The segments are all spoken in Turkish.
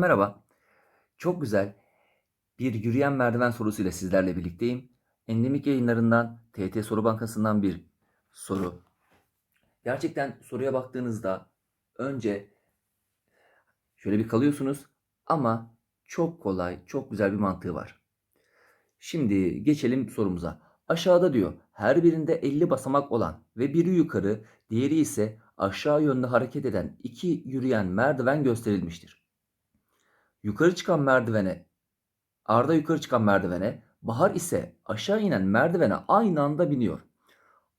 Merhaba. Çok güzel bir yürüyen merdiven sorusuyla sizlerle birlikteyim. Endemik yayınlarından TT Soru Bankası'ndan bir soru. Gerçekten soruya baktığınızda önce şöyle bir kalıyorsunuz ama çok kolay, çok güzel bir mantığı var. Şimdi geçelim sorumuza. Aşağıda diyor her birinde 50 basamak olan ve biri yukarı, diğeri ise aşağı yönde hareket eden iki yürüyen merdiven gösterilmiştir. Yukarı çıkan merdivene, Arda yukarı çıkan merdivene, Bahar ise aşağı inen merdivene aynı anda biniyor.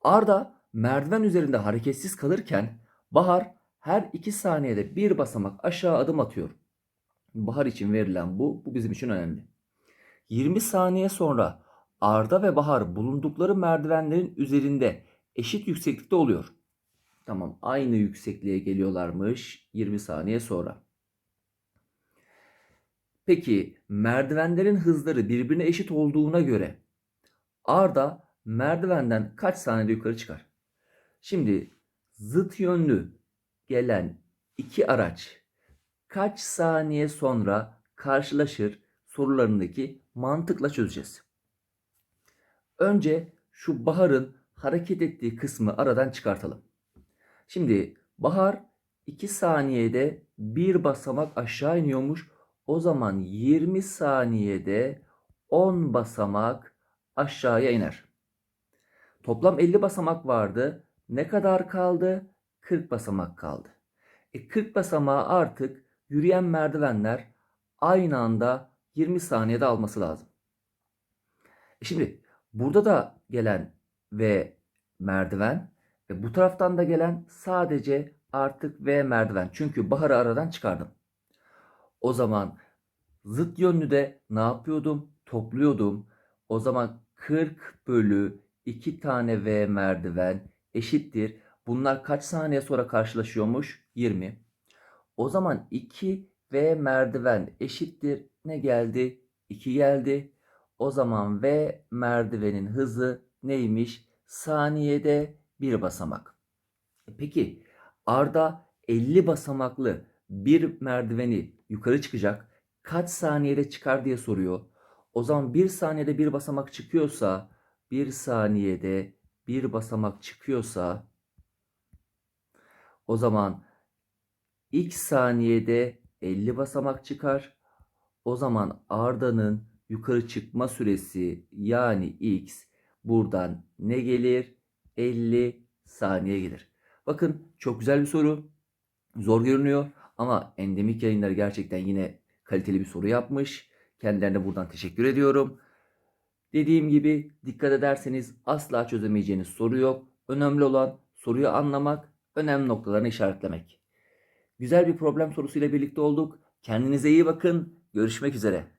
Arda merdiven üzerinde hareketsiz kalırken Bahar her iki saniyede bir basamak aşağı adım atıyor. Bahar için verilen bu, bu bizim için önemli. 20 saniye sonra Arda ve Bahar bulundukları merdivenlerin üzerinde eşit yükseklikte oluyor. Tamam, aynı yüksekliğe geliyorlarmış 20 saniye sonra. Peki merdivenlerin hızları birbirine eşit olduğuna göre Arda merdivenden kaç saniyede yukarı çıkar? Şimdi zıt yönlü gelen iki araç kaç saniye sonra karşılaşır sorularındaki mantıkla çözeceğiz. Önce şu Bahar'ın hareket ettiği kısmı aradan çıkartalım. Şimdi Bahar 2 saniyede bir basamak aşağı iniyormuş. O zaman 20 saniyede 10 basamak aşağıya iner. Toplam 50 basamak vardı. Ne kadar kaldı? 40 basamak kaldı. E 40 basamağı artık yürüyen merdivenler aynı anda 20 saniyede alması lazım. E şimdi burada da gelen ve merdiven ve bu taraftan da gelen sadece artık V merdiven. Çünkü Bahar'ı aradan çıkardım. O zaman zıt yönlü de ne yapıyordum? Topluyordum. O zaman 40 bölü 2 tane V merdiven eşittir. Bunlar kaç saniye sonra karşılaşıyormuş? 20. O zaman 2 V merdiven eşittir. Ne geldi? 2 geldi. O zaman V merdivenin hızı neymiş? Saniyede bir basamak. E Peki Arda 50 basamaklı bir merdiveni yukarı çıkacak. Kaç saniyede çıkar diye soruyor. O zaman bir saniyede bir basamak çıkıyorsa bir saniyede bir basamak çıkıyorsa o zaman ilk saniyede 50 basamak çıkar. O zaman Arda'nın yukarı çıkma süresi yani x buradan ne gelir? 50 saniye gelir. Bakın çok güzel bir soru. Zor görünüyor ama endemik yayınları gerçekten yine kaliteli bir soru yapmış. Kendilerine buradan teşekkür ediyorum. Dediğim gibi dikkat ederseniz asla çözemeyeceğiniz soru yok. Önemli olan soruyu anlamak, önemli noktalarını işaretlemek. Güzel bir problem sorusuyla birlikte olduk. Kendinize iyi bakın. Görüşmek üzere.